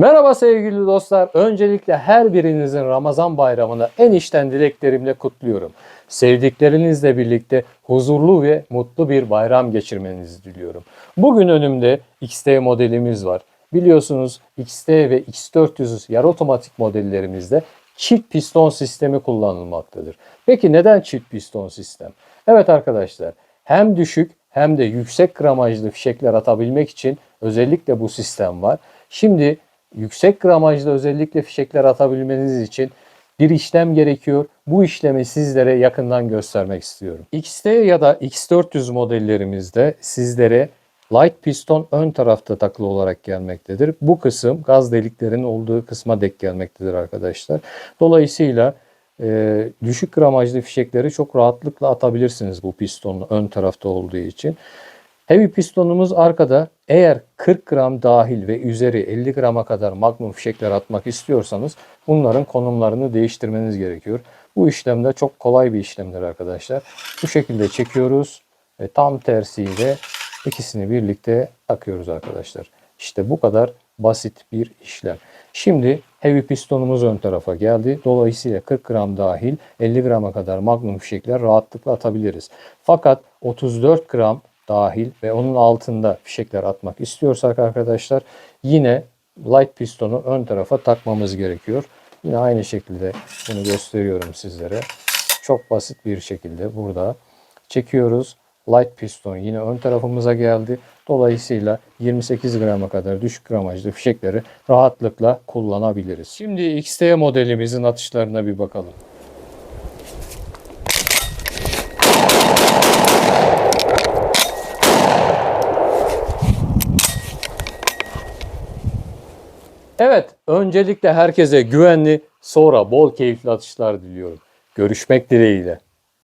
Merhaba sevgili dostlar. Öncelikle her birinizin Ramazan bayramını en içten dileklerimle kutluyorum. Sevdiklerinizle birlikte huzurlu ve mutlu bir bayram geçirmenizi diliyorum. Bugün önümde XT modelimiz var. Biliyorsunuz XT ve X400 yarı otomatik modellerimizde çift piston sistemi kullanılmaktadır. Peki neden çift piston sistem? Evet arkadaşlar hem düşük hem de yüksek gramajlı fişekler atabilmek için özellikle bu sistem var. Şimdi yüksek gramajlı özellikle fişekler atabilmeniz için bir işlem gerekiyor. Bu işlemi sizlere yakından göstermek istiyorum. XT ya da X400 modellerimizde sizlere light piston ön tarafta takılı olarak gelmektedir. Bu kısım gaz deliklerinin olduğu kısma dek gelmektedir arkadaşlar. Dolayısıyla e, düşük gramajlı fişekleri çok rahatlıkla atabilirsiniz bu pistonun ön tarafta olduğu için. Heavy pistonumuz arkada. Eğer 40 gram dahil ve üzeri 50 grama kadar magnum fişekler atmak istiyorsanız bunların konumlarını değiştirmeniz gerekiyor. Bu işlemde çok kolay bir işlemdir arkadaşlar. Bu şekilde çekiyoruz ve tam tersiyle ikisini birlikte takıyoruz arkadaşlar. İşte bu kadar basit bir işlem. Şimdi heavy pistonumuz ön tarafa geldi. Dolayısıyla 40 gram dahil 50 grama kadar magnum fişekler rahatlıkla atabiliriz. Fakat 34 gram dahil ve onun altında fişekler atmak istiyorsak arkadaşlar yine light pistonu ön tarafa takmamız gerekiyor. Yine aynı şekilde bunu gösteriyorum sizlere. Çok basit bir şekilde burada çekiyoruz. Light piston yine ön tarafımıza geldi. Dolayısıyla 28 grama kadar düşük gramajlı fişekleri rahatlıkla kullanabiliriz. Şimdi XT modelimizin atışlarına bir bakalım. Evet, öncelikle herkese güvenli, sonra bol keyifli atışlar diliyorum. Görüşmek dileğiyle.